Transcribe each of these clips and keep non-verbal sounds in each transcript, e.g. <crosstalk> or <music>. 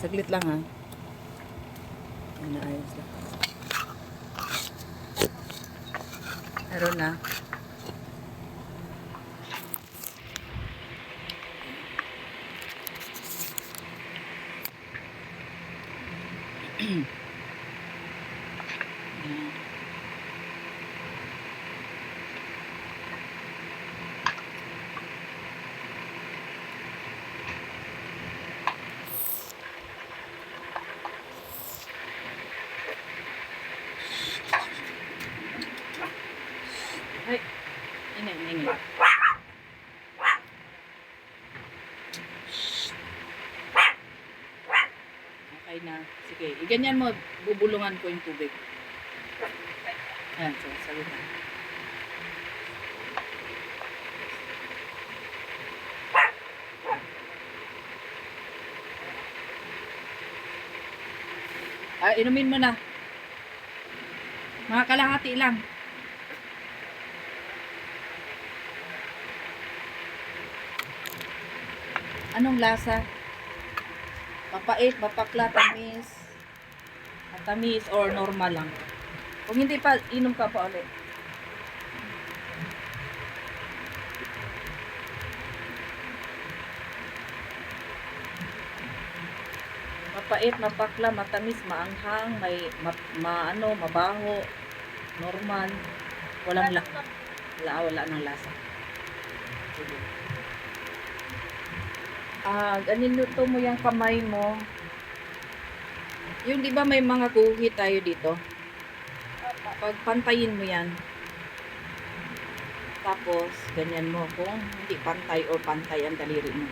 Saglit lang ha. Inaayos lang. Meron na. Yan. <clears throat> Okay na. Sige, iganyan mo, bubulungan ko yung tubig. Ayan, so, sabi na. Ah, inumin mo na. Mga kalahati lang. Anong lasa? Mapait, mapakla, tamis. Matamis or normal lang. Kung hindi pa, inom ka pa ulit. Mapait, mapakla, matamis, maanghang, may ma, ma- ano, mabaho, normal, walang la, wala, wala ng lasa. Sige. Ah, ganinluto mo yung kamay mo. Yung di ba may mga guhit tayo dito? Pag pantayin mo yan. Tapos, ganyan mo. Kung hindi pantay or pantay ang daliri mo.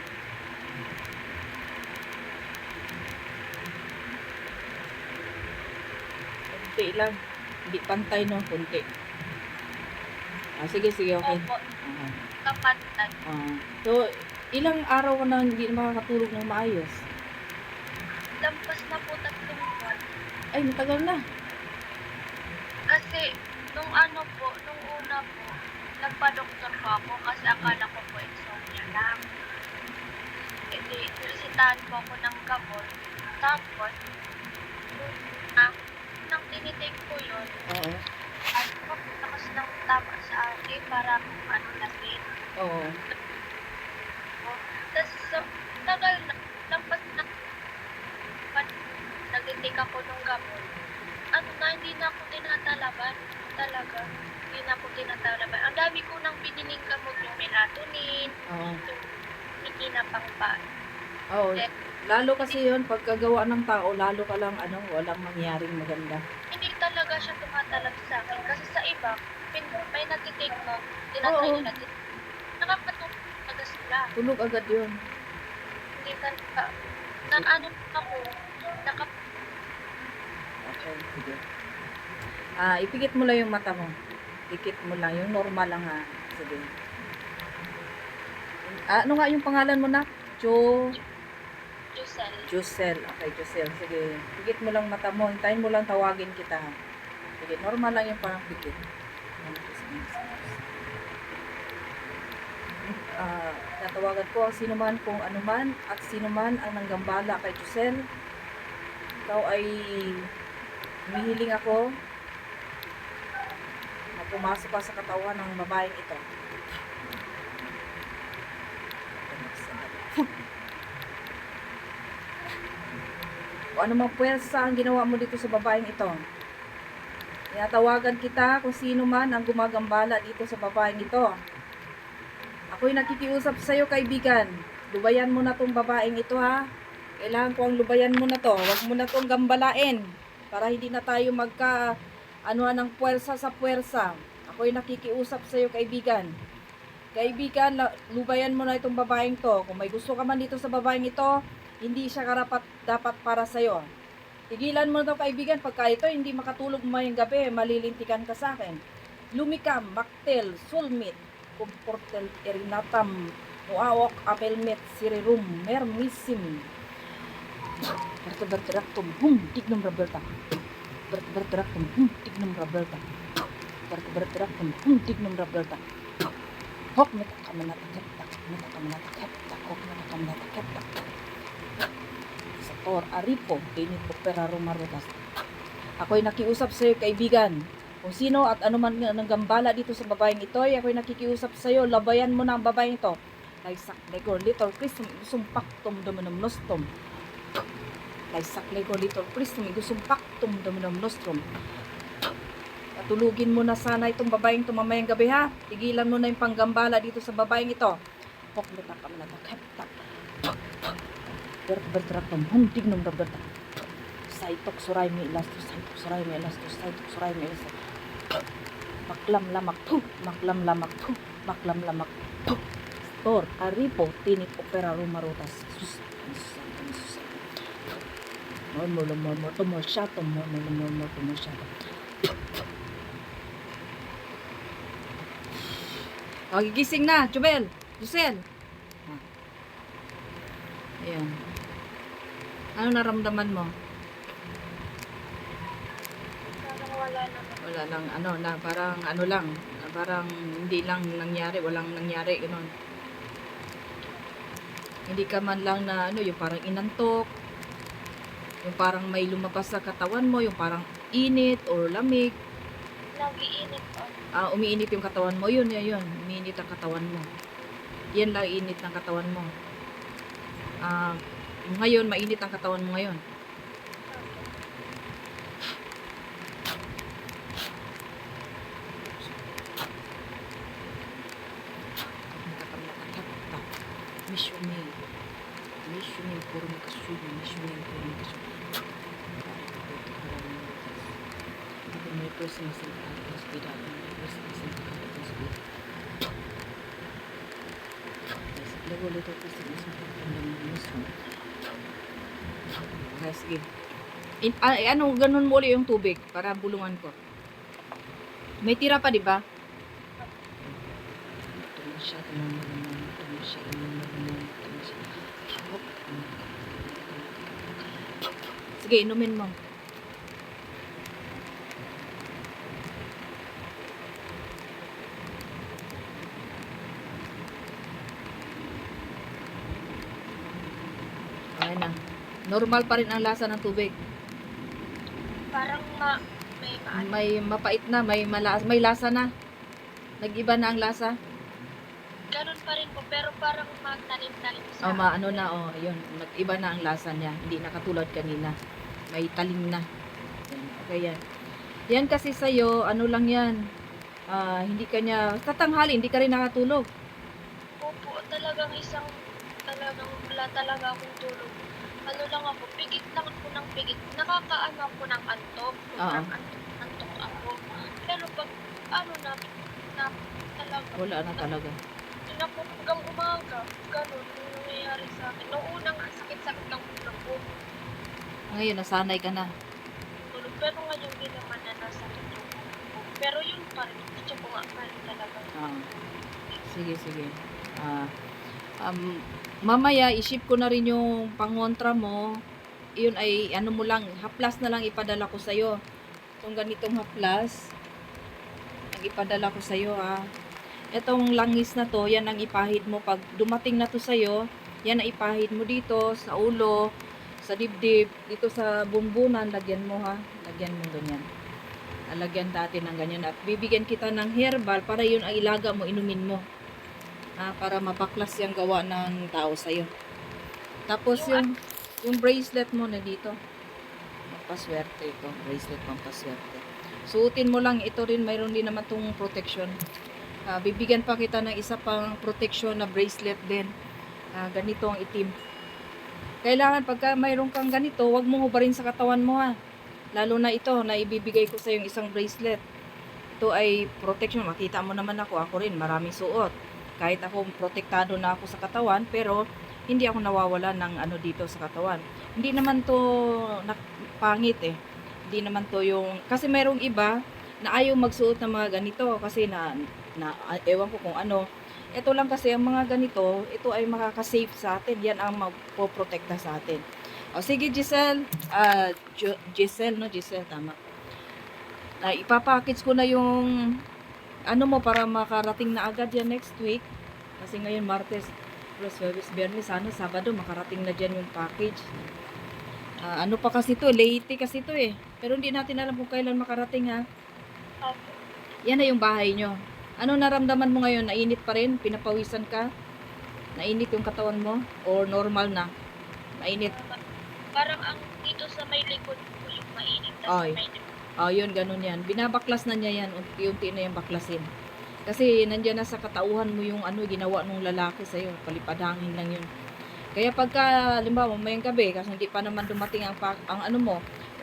Kunti lang. Hindi pantay no, kunti. Ah, sige, sige, okay. Opo, Ah, kapantay. ah. so, ilang araw ka na hindi makakatulog ng maayos? Lampas na po tatlong buwan. Ay, matagal na. Kasi, nung ano po, nung una po, nagpa-doktor po ako kasi akala ko po insomnia lang. E di, niresitahan po ako ng gamot. Tapos, ah, nang tinitake ko yun, Oo. ay lakas ng tama sa akin para ano lasing. Oo. Tapos, sa tagal na, lampas na, pan, nag-take ako ng gamot. Ano na, hindi na ako tinatalaban. Talaga, hindi na ako tinatalaban. Ang dami ko nang biniling gamot, yung melatonin, Oo. yung hindi na pang pa. Oo. Lalo kasi yun, pagkagawa ng tao, lalo ka lang, ano, walang mangyaring maganda. Hindi talaga siya tumatalab sa akin. Kasi sa iba, may, may nag-take mo, tinatry Oo. nila din. Nakakatulog talaga sila. Tulog agad yun. Hindi talaga. Na ano ako, naka, Okay, sige. Ah, ipikit mo lang yung mata mo. Pikit mo lang, yung normal lang ha. Sige. Ah, ano nga yung pangalan mo na? Jo... Giselle. Josel. Okay, Josel. Sige. Pikit mo lang mata mo. Hintayin mo lang tawagin kita. Sige, normal lang yung parang pikit. Ah, tatawagan ko ang sino man kung ano man at sino man ang nanggambala kay Josel. Ikaw ay humihiling ako na pumasok ka sa katawan ng babaeng ito. O ano mang puwersa ang ginawa mo dito sa babaeng ito. Tinatawagan kita kung sino man ang gumagambala dito sa babaeng ito. Ako'y nakikiusap sa iyo, kaibigan. Lubayan mo na tong babaeng ito, ha? Kailangan ko ang lubayan mo na to. Huwag mo na tong gambalain. Para hindi na tayo magka, ano ng puwersa sa puwersa. Ako'y nakikiusap sa iyo, kaibigan. Kaibigan, lubayan mo na itong babaeng to. Kung may gusto ka man dito sa babaeng ito, hindi siya karapat dapat para sa iyo. Tigilan mo na to kaibigan, pagka ito hindi makatulog mo ngayong gabi, malilintikan ka sa akin. Lumikam, maktel, sulmit, kumportel, erinatam, muawak, apelmet, sirirum, mermisim. Berteberdraktum, hum, dignum rabelta. Berteberdraktum, hum, dignum rabelta. Berteberdraktum, hum, dignum rabelta. Hok, meta kamanatakep, tak, meta kamanatakep, tak, hok, meta kamanatakep, tak. Isa Or Aripo, Dinit Opera Romarotas. Ako'y nakiusap sa iyo, kaibigan. Kung sino at ano man nga nanggambala dito sa babaeng ito, ay ako'y nakikiusap sa iyo, labayan mo na ang babaeng ito. Laisak legor little Christum, sumpak tum dumunum nostrum. Laisak legor little Christum, sumpak tum dumunum nostrum. Patulugin mo na sana itong babaeng ito mamayang gabi ha. Tigilan mo na yung panggambala dito sa babaeng ito. Ka man na Berbertratum, hunting nung berbertak. Saitok suray mi elastos, saitok suray mi elastos, saitok suray mi elastos. Maklam lamak tu, maklam lamak tu, maklam lamak tu. Tor, aripo, tinit opera rumarutas. Sus. Murmur, murmur, tumor tumor, murmur, murmur, tumor siya. Oh, gigising na, Jubel, Giselle. Ah. Ayan. Ano naramdaman mo? Parang wala naman. Wala lang, ano, na parang ano lang, na parang hindi lang nangyari, walang nangyari, gano'n. Hindi ka man lang na, ano, yung parang inantok, yung parang may lumabas sa katawan mo, yung parang init or lamig, Nagiinit po. ah, umiinit yung katawan mo, yun, yun, yun, umiinit ang katawan mo. Yan lang init ng katawan mo. Ah, ngayon, mainit ang katawan mo ngayon. Mishumi. Mishumi puro makasuyo. Mishumi puro makasuyo. Ito may person sa hospital. May person sa hospital. Lito kasi sa Muslim. Okay, sige. In, ah, eh, ano, ganun mo ulit yung tubig para bulungan ko. May tira pa, di ba? Sige, inumin mo. Ayan na. Normal pa rin ang lasa ng tubig. Parang ma... May maano. May mapait na, may malas, may lasa na. Nag-iba na ang lasa. Ganun pa rin po. Pero parang matalim-talim sa O, maano na, oh, yun. Nag-iba na ang lasa niya. Hindi na katulad kanina. May talim na. Okay yan. Yan kasi sa'yo, ano lang yan. Ah, hindi ka niya, hindi ka rin nakatulog. Opo, talagang isang... Talagang wala talaga akong tulog. Ano lang ako, pigit lang ako ng pigit. Nakakaano ako ng antok. Sobrang antok, antok ako. Pero pag ano na, na talaga, Wala na talaga. Napupugang umaga. Ganun yung nangyayari sa akin. Noong unang ang sakit-sakit ng ulo ko. Ngayon, nasanay ka na. Pero ngayon din naman na nasakit yung ulo ko. Pero yun pa rin. Gusto ko nga pa rin talaga. Ah, sige, sige. Ah, um, mamaya, iship ko na rin yung pangontra mo. Yun ay, ano mo lang, haplas na lang ipadala ko sa'yo. Itong ganitong haplas, ang ipadala ko sa'yo, ah. Itong langis na to, yan ang ipahid mo. Pag dumating na to sa'yo, yan ang ipahid mo dito, sa ulo, sa dibdib, dito sa bumbunan, lagyan mo ha. Lagyan mo ganyan. Lalagyan dati ng ganyan. At bibigyan kita ng herbal para yun ang ilaga mo, inumin mo. Ah, para mapaklas yung gawa ng tao sa'yo. Tapos yung, yung bracelet mo na dito. Pampaswerte ito. Bracelet pampaswerte. Suotin mo lang. Ito rin, mayroon din naman tong protection. Ah, bibigyan pa kita ng isa pang protection na bracelet din. Ah, ganito ang itim. Kailangan pagka mayroon kang ganito, wag mo hubarin sa katawan mo ha. Lalo na ito na ibibigay ko sa yung isang bracelet. Ito ay protection. Makita mo naman ako. Ako rin, maraming suot. Kahit ako protektado na ako sa katawan, pero hindi ako nawawala ng ano dito sa katawan. Hindi naman to pangit eh. Hindi naman to yung... Kasi mayroong iba na ayaw magsuot ng mga ganito kasi na, na ewan ko kung ano. Ito lang kasi ang mga ganito, ito ay makaka-safe sa atin. Yan ang magpoprotekta sa atin. O sige Giselle, Jo- Giselle no, Giselle tama. Na ipapackage ko na yung ano mo para makarating na agad yan next week. Kasi ngayon Martes plus Webes Biyernes sana Sabado makarating na diyan yung package. Ah, ano pa kasi to, late kasi to eh. Pero hindi natin alam kung kailan makarating ha. Opo. Yan na yung bahay nyo. Ano naramdaman mo ngayon? Nainit pa rin? Pinapawisan ka? Nainit yung katawan mo? Or normal na? Mainit? Parang ang dito sa may likod po yung mainit. Tapos may likod. Oh, yun, ganun yan. Binabaklas na niya yan. Unti-unti na yung baklasin. Kasi nandyan na sa katauhan mo yung ano ginawa nung lalaki sa'yo. Palipadangin lang yun. Kaya pagka, limbawa, mamayang gabi, kasi hindi pa naman dumating ang, ang ano mo,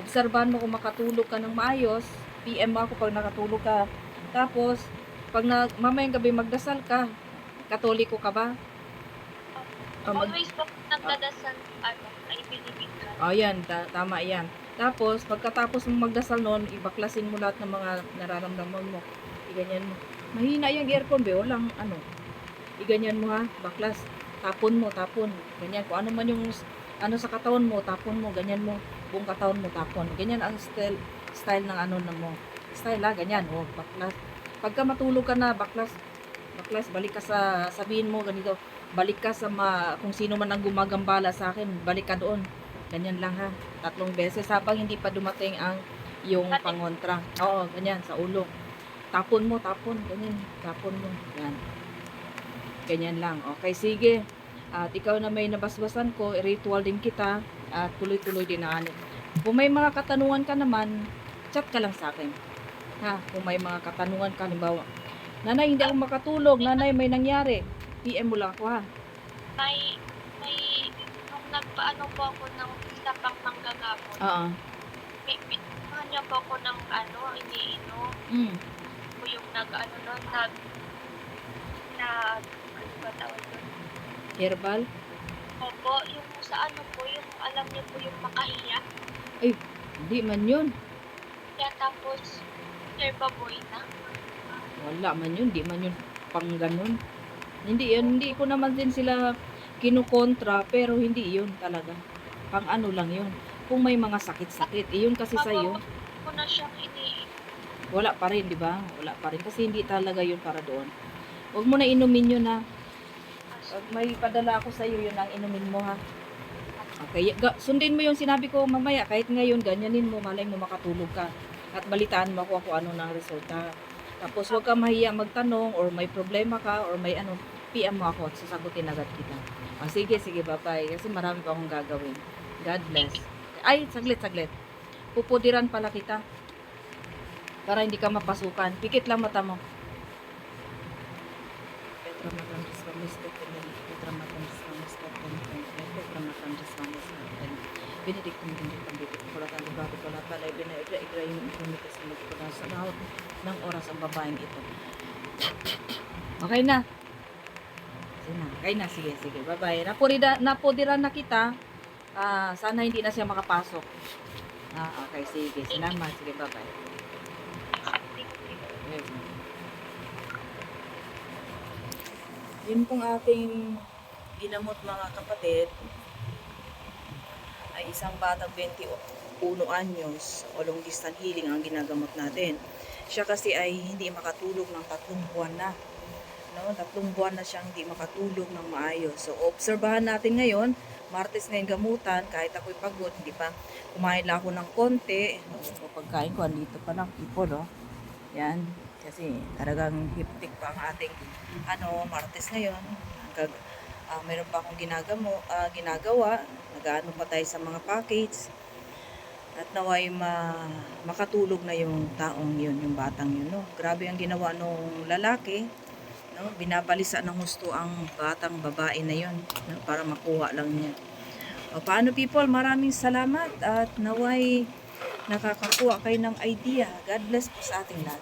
obserbahan mo kung makatulog ka ng maayos, PM mo ako pag nakatulog ka. Tapos, pag na, mamayang gabi magdasal ka, katoliko ka ba? Ah, mag- Always po nagdadasal, ano, ay bilibig ka. Oh, yan. Ta- tama yan. Tapos, pagkatapos mo magdasal noon, ibaklasin mo lahat ng mga nararamdaman mo. Iganyan mo. Mahina yung aircon, be. Walang, ano. Iganyan mo, ha. Baklas. Tapon mo, tapon. Ganyan. Kung ano man yung, ano sa katawan mo, tapon mo. Ganyan mo. Buong katawan mo, tapon. Ganyan ang style, style ng ano na mo. Style, ha. Ganyan. Oh, baklas. Pagka matulog ka na, baklas. Baklas, balik ka sa, sabihin mo, ganito. Balik ka sa ma, kung sino man ang gumagambala sa akin, balik ka doon. Ganyan lang ha. Tatlong beses habang hindi pa dumating ang yung pangontra. Oo, ganyan, sa ulo. Tapon mo, tapon. Ganyan, tapon mo. Yan. Ganyan lang. Okay, sige. At ikaw na may nabasbasan ko, ritual din kita. At tuloy-tuloy din na ano. Kung may mga katanungan ka naman, chat ka lang sa akin. Ha? Kung may mga katanungan ka, halimbawa, Nanay, hindi ako makatulog. Nanay, may nangyari. PM mo lang ako ha. May, may, nung nagpaano po ako ng isa pang manggagamot, Oo. may, may, niya po ako ng ano, iniinom. Mm. po yung nag, ano nun, nag, nag, ano ba tawag doon? Herbal? Opo, yung sa ano po, yung alam niyo po yung makahiya. Hindi man yun. Kaya tapos, herbaboy na. Wala man yun, di man yun pang ganun. Hindi yun, hindi ko naman din sila kinukontra, pero hindi yun talaga. Pang ano lang yun. Kung may mga sakit-sakit, iyon kasi sa'yo, Mababa ko na siyang wala pa rin, di ba? Wala pa rin, kasi hindi talaga yun para doon. Huwag mo na inumin yun ha. Pag may padala ako sa'yo, yun ang inumin mo ha. Okay, sundin mo yung sinabi ko mamaya, kahit ngayon, ganyanin mo, malay mo makatulog ka. At balitaan mo ako kung ano ng resulta. Tapos huwag ka mahiya magtanong or may problema ka or may ano, PM mo ako sasagutin agad kita. O sige, sige, bye-bye. Kasi marami pa akong gagawin. God bless. Ay, saglit, saglit. Pupudiran pala kita. Para hindi ka mapasukan. Pikit lang mata mo. Petra mamis kapenin. Petra matandis mamis kapenin. Petra mamis kapenin. Benedictum benedictum benedictum pula kan bago pala ibina igra igra yung ikronikas na magpula sa lahat ng oras ang babaeng ito. <clears throat> Okay na. Sige na. Okay na. Sige, sige. Bye-bye. Napurida, napudiran na kita. Ah, sana hindi na siya makapasok. Ah, okay. Sige. Salamat. Sige, bye-bye. Yes. Yun pong ating ginamot mga kapatid ay isang batang 21 anyos o long distance healing ang ginagamot natin. Siya kasi ay hindi makatulog ng tatlong buwan na. No, tatlong buwan na siyang hindi makatulog ng maayos. So, obserbahan natin ngayon, Martes ngayon gamutan, kahit ako'y pagod, hindi pa kumain lang ako ng konti. So, pagkain ko, andito pa lang, people, oh. Yan. Kasi talagang hiptik pa ang ating ano, Martes ngayon. Hanggang, ah, meron pa akong ginagamo, ah, ginagawa. Nag-ano pa tayo sa mga package. At naway ma makatulog na yung taong yun, yung batang yun. No? Grabe ang ginawa nung lalaki. No? Binabalisa ng gusto ang batang babae na yun no? para makuha lang niya. O, paano people, maraming salamat at naway nakakakuha kayo ng idea. God bless po sa ating lahat.